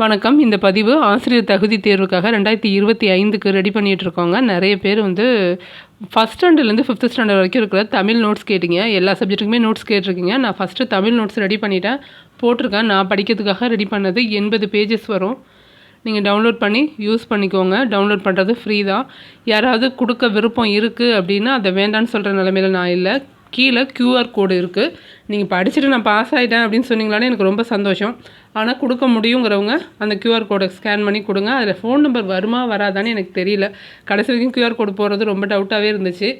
வணக்கம். இந்த பதிவு ஆசிரியர் தகுதி தேர்வுக்காக ரெண்டாயிரத்தி இருபத்தி ஐந்துக்கு ரெடி பண்ணிகிட்டு இருக்கோங்க நிறைய பேர் வந்து ஃபஸ்ட் ஸ்டாண்டர்ட்லேருந்து ஃபிஃப்த் ஸ்டாண்டர்ட் வரைக்கும் இருக்கிற தமிழ் நோட்ஸ் கேட்டிங்க. எல்லா சப்ஜெக்ட்டுக்குமே நோட்ஸ் கேட்டிருக்கீங்க. நான் ஃபஸ்ட்டு தமிழ் நோட்ஸ் ரெடி பண்ணிட்டேன். போட்டிருக்கேன். நான் படிக்கிறதுக்காக ரெடி பண்ணது எண்பது பேஜஸ் வரும். நீங்கள் டவுன்லோட் பண்ணி யூஸ் பண்ணிக்கோங்க. டவுன்லோட் பண்ணுறது ஃப்ரீ தான். யாராவது கொடுக்க விருப்பம் இருக்குது அப்படின்னா அதை வேண்டான்னு சொல்கிற நிலமையில நான் இல்லை. கீழே க்யூஆர் கோடு இருக்குது நீங்கள் படிச்சுட்டு நான் பாஸ் ஆகிட்டேன் அப்படின்னு சொன்னீங்களானே எனக்கு ரொம்ப சந்தோஷம். ஆனால் கொடுக்க முடியுங்கிறவங்க அந்த க்யூஆர் கோடை ஸ்கேன் பண்ணி கொடுங்க. அதில் ஃபோன் நம்பர் வருமா வராதான்னு எனக்கு தெரியல. கடைசி வரைக்கும் க்யூஆர் கோடு போடுறது ரொம்ப டவுட்டாகவே இருந்துச்சு.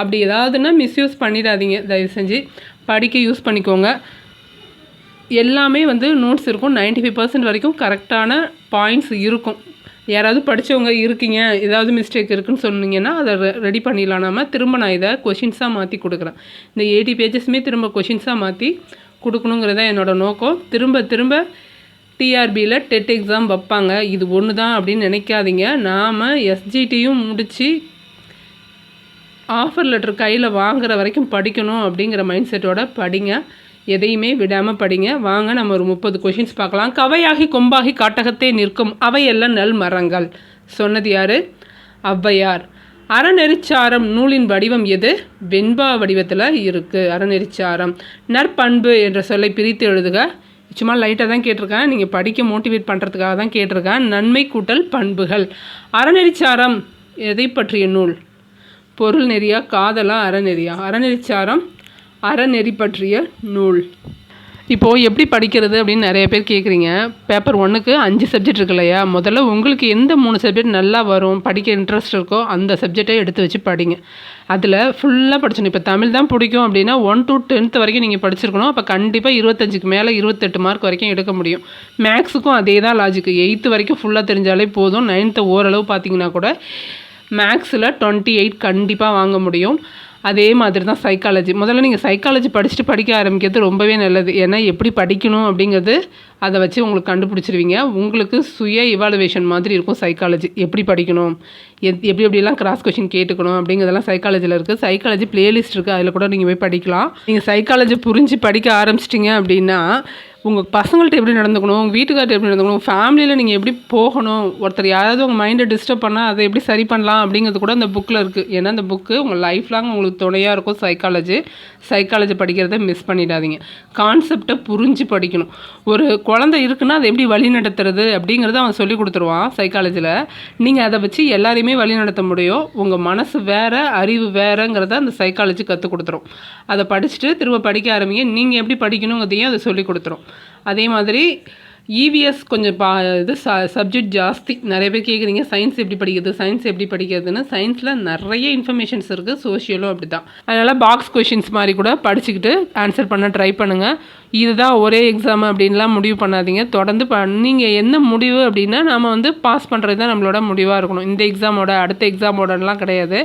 அப்படி ஏதாவதுன்னா மிஸ்யூஸ் பண்ணிடாதீங்க. தயவு செஞ்சு படிக்க யூஸ் பண்ணிக்கோங்க. எல்லாமே வந்து நோட்ஸ் இருக்கும். 95% ஃபைவ் பர்சன்ட் வரைக்கும் கரெக்டான பாயிண்ட்ஸ் இருக்கும். யாராவது படித்தவங்க இருக்கீங்க ஏதாவது மிஸ்டேக் இருக்குன்னு சொன்னீங்கன்னா அதை ரெடி பண்ணிடலாம். நம்ம திரும்ப நான் இதை கொஷின்ஸாக மாற்றி கொடுக்குறேன். இந்த எயிட்டி பேஜஸ்மே திரும்ப கொஷின்ஸாக மாற்றி கொடுக்கணுங்கிறது தான் என்னோடய நோக்கம். திரும்ப திரும்ப டிஆர்பியில் டெட் எக்ஸாம் வைப்பாங்க. இது ஒன்று தான் அப்படின்னு நினைக்காதீங்க. நாம் எஸ்ஜிடியும் முடித்து ஆஃபர் லெட்டர் கையில் வாங்குற வரைக்கும் படிக்கணும் அப்படிங்கிற மைண்ட் செட்டோட படிங்க. எதையுமே விடாமல் படிங்க. வாங்க நம்ம ஒரு முப்பது கொஷின்ஸ் பார்க்கலாம். கவையாகி கொம்பாகி காட்டகத்தே நிற்கும் அவையெல்லாம் நல் மரங்கள் சொன்னது யார்? ஔவையார். அறநெறிச்சாரம் நூலின் வடிவம் எது? வெண்பா வடிவத்தில் இருக்குது அறநெறிச்சாரம். நற்பண்பு என்ற சொல்லை பிரித்து எழுதுக. சும்மா லைட்டாக தான் கேட்டிருக்கேன். நீங்கள் படிக்க மோட்டிவேட் பண்ணுறதுக்காக தான் கேட்டிருக்கேன். நன்மை கூட்டல் பண்புகள். அறநெறிச்சாரம் எதை பற்றிய நூல்? பொருள் நெறியா காதலா அறநெறியா? அறநெறிச்சாரம் அறநெறி பற்றிய நூல். இப்போது எப்படி படிக்கிறது அப்படின்னு நிறைய பேர் கேட்குறீங்க பேப்பர் ஒன்றுக்கு அஞ்சு சப்ஜெக்ட் இருக்கு இல்லையா? முதல்ல உங்களுக்கு எந்த மூணு சப்ஜெக்ட் நல்லா வரும்? படிக்க இன்ட்ரெஸ்ட் இருக்கோ அந்த சப்ஜெக்டை எடுத்து வச்சு படிங்க. அதில் ஃபுல்லாக படிச்சணும் இப்போ தமிழ் தான் பிடிக்கும் அப்படின்னா ஒன் டு டென்த் வரைக்கும் நீங்கள் படிச்சிருக்கணும். அப்போ கண்டிப்பாக இருபத்தஞ்சுக்கு மேலே இருபத்தெட்டு மார்க் வரைக்கும் எடுக்க முடியும். மேக்ஸுக்கும் அதே தான் லாஜிக்கு எயித்து வரைக்கும் ஃபுல்லாக தெரிஞ்சாலே போதும். நைன்த்து ஓரளவு பார்த்தீங்கன்னா கூட மேக்ஸில் டுவெண்ட்டி எயிட் கண்டிப்பாக வாங்க முடியும். அதே மாதிரி தான் சைக்காலஜி முதல்ல நீங்கள் சைக்காலஜி படிச்சுட்டு படிக்க ஆரம்பிக்கிறது ரொம்பவே நல்லது. ஏன்னா எப்படி படிக்கணும் அப்படிங்கிறது அதை வச்சு உங்களுக்கு கண்டுபிடிச்சிருவீங்க. உங்களுக்கு சுய இவாலுவேஷன் மாதிரி இருக்கும் சைக்காலஜி எப்படி படிக்கணும்? எத் எப்படி எப்படிலாம் கிராஸ் கொஷின் கேட்டுக்கணும் அப்படிங்கிறதெல்லாம் சைக்காலஜியில் இருக்குது சைக்காலஜி பிளேலிஸ்ட் இருக்குது அதில் கூட நீங்கள் போய் படிக்கலாம். நீங்கள் சைக்காலஜி புரிஞ்சு படிக்க ஆரம்பிச்சிட்டிங்க அப்படின்னா உங்கள் பசங்கள்கிட்ட எப்படி நடந்துக்கணும்? உங்கள் வீட்டுக்கார்ட்ட எப்படி நடந்துக்கணும்? ஃபேமிலியில் நீங்கள் எப்படி போகணும்? ஒருத்தர் யாராவது உங்கள் மைண்டை டிஸ்டர்ப் பண்ணால் அதை எப்படி சரி பண்ணலாம் அப்படிங்கிறது கூட அந்த புக்கில் இருக்குது ஏன்னா அந்த புக்கு உங்கள் லைஃப் லாங் உங்களுக்கு துணையாக இருக்கும். சைக்காலஜி சைக்காலஜி படிக்கிறத மிஸ் பண்ணிடாதீங்க. கான்செப்டை புரிஞ்சு படிக்கணும். ஒரு குழந்தை இருக்குன்னா அதை எப்படி வழி நடத்துறது அப்படிங்கிறத அவன் சொல்லி கொடுத்துருவான் சைக்காலஜியில் நீங்கள் அதை வச்சு எல்லாரையுமே வழி நடத்த முடியும். உங்கள் மனசு வேறு அறிவு வேறுங்கிறத அந்த சைக்காலஜி கற்றுக் கொடுத்துரும். அதை படிச்சுட்டு திரும்ப படிக்க ஆரம்பிங்க. நீங்கள் எப்படி படிக்கணுங்கிறதையும் அதை சொல்லி கொடுத்துரும். அதே மாதிரி இவிஎஸ் கொஞ்சம் பா இது ச சப்ஜெக்ட் ஜாஸ்தி. நிறைய பேர் கேட்குறீங்க சயின்ஸ் எப்படி படிக்கிறது சயின்ஸ் எப்படி படிக்கிறதுன்னு. சயின்ஸில் நிறைய இன்ஃபர்மேஷன்ஸ் இருக்குது சோஷியலும் அப்படி தான் அதனால் பாக்ஸ் கொஷின்ஸ் மாதிரி கூட படிச்சுக்கிட்டு ஆன்சர் பண்ண ட்ரை பண்ணுங்கள் இதுதான் ஒரே எக்ஸாம் அப்படின்லாம் முடிவு பண்ணாதீங்க. தொடர்ந்து ப நீங்கள் என்ன முடிவு அப்படின்னா நம்ம வந்து பாஸ் பண்ணுறது தான் நம்மளோட முடிவாக இருக்கணும். இந்த எக்ஸாமோட அடுத்த எக்ஸாமோடலாம் கிடையாது.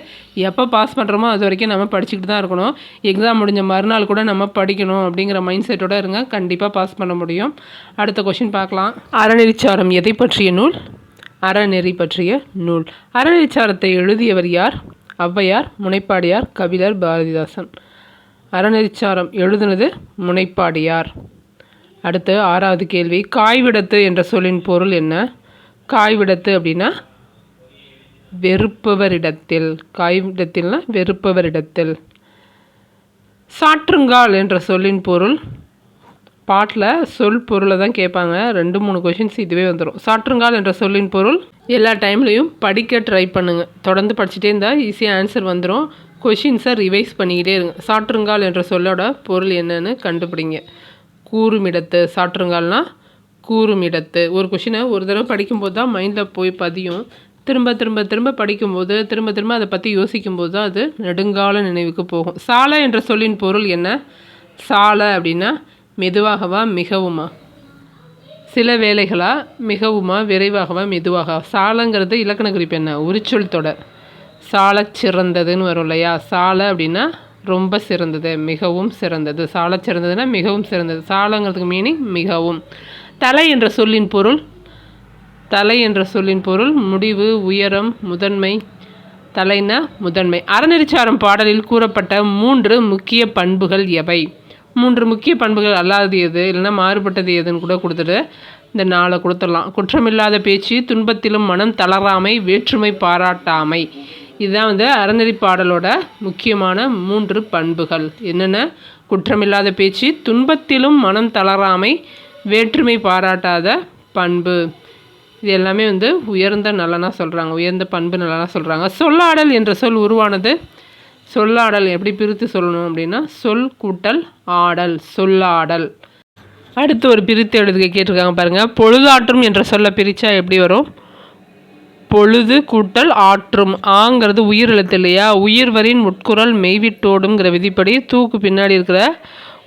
எப்போ பாஸ் பண்ணுறோமோ அது வரைக்கும் நம்ம படிச்சுக்கிட்டு தான் இருக்கணும். எக்ஸாம் முடிஞ்ச மறுநாள் கூட நம்ம படிக்கணும் அப்படிங்கிற மைண்ட் செட்டோட இருங்க. கண்டிப்பாக பாஸ் பண்ண முடியும். அடுத்த கொஷின் பார்க்கலாம். அறநெறிச்சாரம் எதை பற்றிய நூல்? அறநெறி பற்றிய நூல். அறநெறிச்சாரத்தை எழுதியவர் யார்? ஔவையார் முனைப்பாடியார் கபிலர் பாரதிதாசன். அறநெறிச்சாரம் எழுதுனது முனைப்பாடியார். அடுத்து ஆறாவது கேள்வி காய்விடத்து என்ற சொல்லின் பொருள் என்ன? காய்விடத்து அப்படின்னா வெறுப்பவரிடத்தில். காய்விடத்தில்னா வெறுப்பவரிடத்தில். சாற்றுங்கால் என்ற சொல்லின் பொருள் பாட்டில் சொல் பொருளை தான் கேட்பாங்க. ரெண்டு மூணு கொஷின்ஸ் இதுவே வந்துடும் சாற்றுங்கால் என்ற சொல்லின் பொருள் எல்லா டைம்லையும் படிக்க ட்ரை பண்ணுங்கள் தொடர்ந்து படிச்சுட்டே இருந்தால் ஈஸியாக ஆன்சர் வந்துடும் கொஷின்ஸை ரிவைஸ் பண்ணிக்கிட்டே இருங்க. சாற்றுங்கால் என்ற சொல்லோட பொருள் என்னன்னு கண்டுபிடிங்க. கூறுமிடத்து சாற்றுங்கால்னால் கூறுமிடத்து. ஒரு கொஷினை ஒரு தடவை படிக்கும்போது தான் மைண்டில் போய் பதியும். திரும்ப திரும்ப திரும்ப படிக்கும்போது திரும்ப திரும்ப அதை பற்றி யோசிக்கும்போது தான் அது நெடுங்கால நினைவுக்கு போகும். சாலை என்ற சொல்லின் பொருள் என்ன? சாலை அப்படின்னா மெதுவாகவா மிகவுமா? சில வேலைகளாக மிகவுமா விரைவாகவா மெதுவாகவா? சாலைங்கிறது இலக்கண குறிப்பு என்ன? உரிச்சொல் தொடர். சால சிறந்ததுன்னு வரும் இல்லையா? சாலை அப்படின்னா ரொம்ப சிறந்தது மிகவும் சிறந்தது. சால சிறந்ததுன்னா மிகவும் சிறந்தது. சாலங்கிறதுக்கு மீனிங் மிகவும். தலை என்ற சொல்லின் பொருள் தலை என்ற சொல்லின் பொருள் முடிவு உயரம் முதன்மை. தலைனா முதன்மை. அறநெறிச்சாரம் பாடலில் கூறப்பட்ட மூன்று முக்கிய பண்புகள் எவை? மூன்று முக்கிய பண்புகள் அல்லாதது எது? இல்லைன்னா மாறுபட்டது எதுன்னு கூட கொடுத்துட்டு இந்த நாளை கொடுத்துடலாம். குற்றமில்லாத பேச்சு துன்பத்திலும் மனம் தளராமை வேற்றுமை பாராட்டாமை. இதுதான் வந்து அறநெறி பாடலோட முக்கியமான மூன்று பண்புகள். என்னென்ன? குற்றமில்லாத பேச்சு துன்பத்திலும் மனம் தளராமை வேற்றுமை பாராட்டாத பண்பு. இது எல்லாமே வந்து உயர்ந்த நலனாக சொல்கிறாங்க உயர்ந்த பண்பு நலனாக சொல்கிறாங்க சொல்லாடல் என்ற சொல் உருவானது. சொல்லாடல் எப்படி பிரித்து சொல்லணும் அப்படின்னா சொல் கூட்டல் ஆடல் சொல்லாடல். அடுத்து ஒரு பிரித்து எழுதுக கேட்டிருக்காங்க பாருங்கள் பொழுதாற்றும் என்ற சொல்ல பிரித்தா எப்படி வரும்? பொழுது கூட்டல் ஆற்றும். ஆங்கிறது உயிர் எழுத்து இல்லையா? உயிர்வரின் உட்குரல் மெய்விட்டோடுங்கிற விதிப்படி தூக்கு பின்னாடி இருக்கிற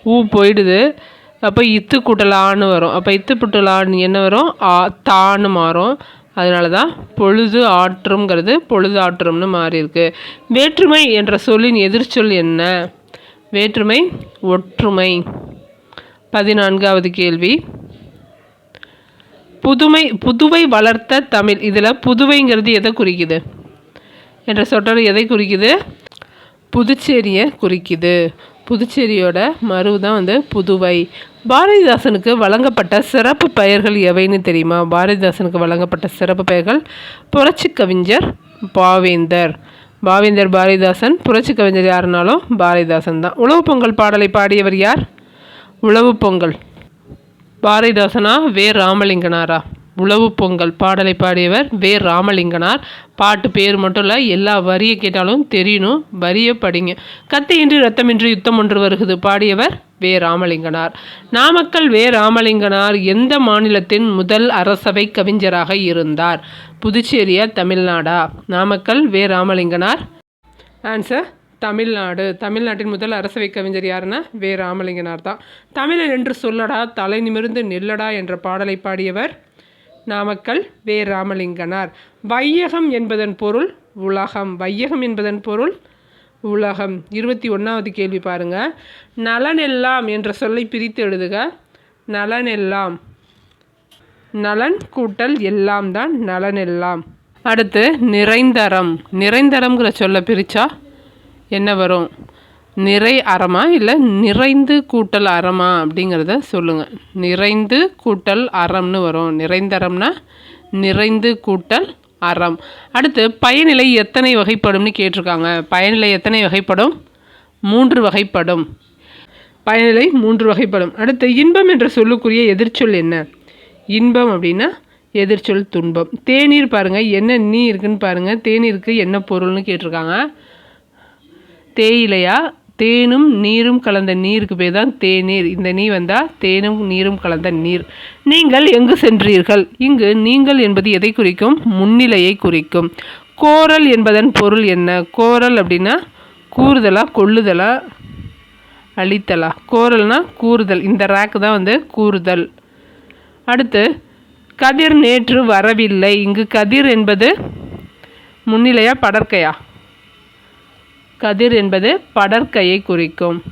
ஊ போயிடுது. அப்போ இத்து கூட்டல் ஆன்னு வரும். அப்போ இத்து கூட்டல் என்ன வரும்? ஆ தான்னு மாறும். அதனால தான் பொழுது ஆற்றும்ங்கிறது பொழுது ஆற்றும்னு மாறி இருக்கு வேற்றுமை என்ற சொல்லின் எதிர்ச்சொல் என்ன? வேற்றுமை ஒற்றுமை. பதினான்காவது கேள்வி. புதுமை புதுவை வளர்த்த தமிழ். இதில் புதுவைங்கிறது எதை குறிக்குது? என்ற சொற்றொடர் எதை குறிக்குது? புதுச்சேரியை குறிக்குது. புதுச்சேரியோட மறு தான் வந்து புதுவை. பாரதிதாசனுக்கு வழங்கப்பட்ட சிறப்பு பெயர்கள் எவைன்னு தெரியுமா? பாரதிதாசனுக்கு வழங்கப்பட்ட சிறப்பு பெயர்கள் புரட்சி கவிஞர் பாவேந்தர். பாவேந்தர் பாரதிதாசன் புரட்சி கவிஞர் யாருனாலும் பாரதிதாசன் தான். உழவு பொங்கல் பாடலை பாடியவர் யார்? உழவு பொங்கல். பாரதிதாசனா வே. ராமலிங்கனாரா. உழவு பொங்கல் பாடலை பாடியவர் வே. ராமலிங்கனார். பாட்டு பேர் மட்டும் இல்லை எல்லா வரியை கேட்டாலும் தெரியணும் வரியை படிங்க. கத்தியின்றி ரத்தமின்றி யுத்தம் ஒன்று வருகிறது பாடியவர் வே. ராமலிங்கனார். நாமக்கல் வே. ராமலிங்கனார் எந்த மாநிலத்தின் முதல் அரசவை கவிஞராக இருந்தார்? புதுச்சேரியா தமிழ்நாடா? நாமக்கல் வே. ராமலிங்கனார். ஆன்சர் தமிழ்நாடு. தமிழ்நாட்டின் முதல் அரசவை கவிஞர் யாருன்னா வே. ராமலிங்கனார் தான். தமிழன் என்று சொல்லடா தலை நிமிர்ந்து நெல்லடா என்ற பாடலை பாடியவர் நாமக்கல் வே. ராமலிங்கனார். வையகம் என்பதன் பொருள் உலகம். வையகம் என்பதன் பொருள் உலகம். இருபத்தி ஒன்றாவது கேள்வி பாருங்க. நலனெல்லாம் என்ற சொல்லை பிரித்து எழுதுக. நலனெல்லாம். நலன் கூட்டல் எல்லாம் தான் நலனெல்லாம். அடுத்து நிறைந்தரம் நிறைந்தரம்ங்கிற சொல்ல பிரித்தா என்ன வரும்? நிறை அறமா இல்லை நிறைந்து கூட்டல் அறமா அப்படிங்கிறத சொல்லுங்கள் நிறைந்து கூட்டல் அறம்னு வரும். நிறைந்தரம்னா நிறைந்து கூட்டல் அறம். அடுத்து பயனிலை எத்தனை வகைப்படும்னு கேட்டிருக்காங்க. பயனிலை எத்தனை வகைப்படும்? மூன்று வகைப்படும். பயனிலை மூன்று வகைப்படும். அடுத்து இன்பம் என்ற சொல்லுக்குரிய எதிர்ச்சொல் என்ன? இன்பம் அப்படின்னா எதிர்ச்சொல் துன்பம். தேநீர் பாருங்கள் என்ன நீ இருக்குன்னு பாருங்கள் தேநீருக்கு என்ன பொருள்னு கேட்டிருக்காங்க. தேயிலையா? தேனும் நீரும் கலந்த நீருக்கு பேர் தான் தேநீர். இந்த நீ வந்தால் தேனும் நீரும் கலந்த நீர். நீங்கள் எங்கு சென்றீர்கள்? இங்கு நீங்கள் என்பது எதை குறிக்கும்? முன்னிலையை குறிக்கும். கோரல் என்பதன் பொருள் என்ன? கோரல் அப்படின்னா கூறுதலா கொள்ளுதலா அழித்தலா. கோரல்னா கூறுதல். இந்த ரேக்கு தான் வந்து கூறுதல். அடுத்து கதிர் நேற்று வரவில்லை. இங்கு கதிர் என்பது முன்னிலையா படற்கையா? கதிர் என்பது படற்கையை குறிக்கும்.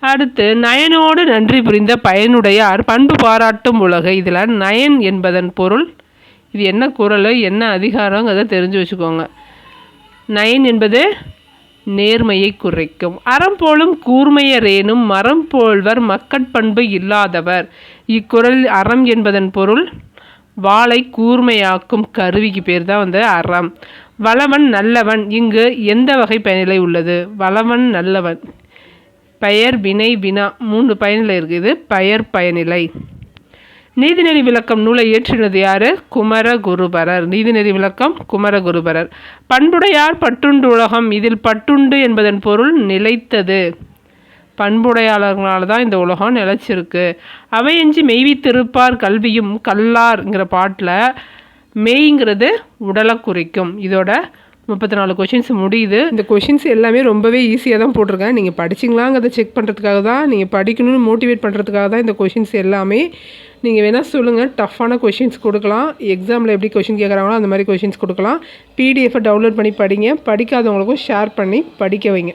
அடுத்து நயனோடு நன்றி புரிந்த பயனுடையார் பண்பு பாராட்டும் உலக. இதில் நயன் என்பதன் பொருள் இது என்ன குரல் என்ன அதிகாரங்கிறத தெரிஞ்சு வச்சுக்கோங்க. நயன் என்பது நேர்மையை குறைக்கும். அறம் போலும் கூர்மையரேனும் மரம் போல்வர் மக்கட்பண்பு இல்லாதவர். இக்குரல் அறம் என்பதன் பொருள் வாளை கூர்மையாக்கும் கருவிக்கு பேர் தான் வந்து அறம். வளவன் நல்லவன். இங்கு எந்த வகை பயனிலை உள்ளது? வளவன் நல்லவன். பெயர் வினை வினா. மூன்று பயனிலை இருக்குது பெயர் பயனிலை. நீதிநெறி விளக்கம் நூலை ஏற்றினது யாரு? குமரகுருபரர். நீதிநெறி விளக்கம் குமரகுருபரர். பண்புடையார் பட்டுண்டு உலகம் இதில் பட்டுண்டு என்பதன் பொருள் நிலைத்தது. பண்புடையாளர்களால் தான் இந்த உலகம் நிலச்சிருக்கு. அவையஞ்சி மெய்வித்திருப்பார் கல்வியும் கல்லார்ங்கிற பாட்டில் மேய்ங்கிறது உடலை குறிக்கும். இதோட முப்பத்தி நாலு கொஷின்ஸ் முடியுது. இந்த கொஷின்ஸ் எல்லாமே ரொம்பவே ஈஸியாக தான் போட்டிருக்கேன். நீங்கள் படிச்சிங்களாங்கிறத செக் பண்ணுறதுக்காக தான் நீங்கள் படிக்கணும்னு மோட்டிவேட் பண்ணுறதுக்காக தான் இந்த கொஷின்ஸ் எல்லாமே. நீங்கள் வேணால் சொல்லுங்கள் டஃப்பான கொஷின்ஸ் கொடுக்கலாம். எக்ஸாமில் எப்படி கொஷின் கேட்குறாங்களோ அந்த மாதிரி கொஷின்ஸ் கொடுக்கலாம். பிடிஎஃபை டவுன்லோட் பண்ணி படிங்க. படிக்காதவங்களுக்கும் ஷேர் பண்ணி படிக்க வைங்க.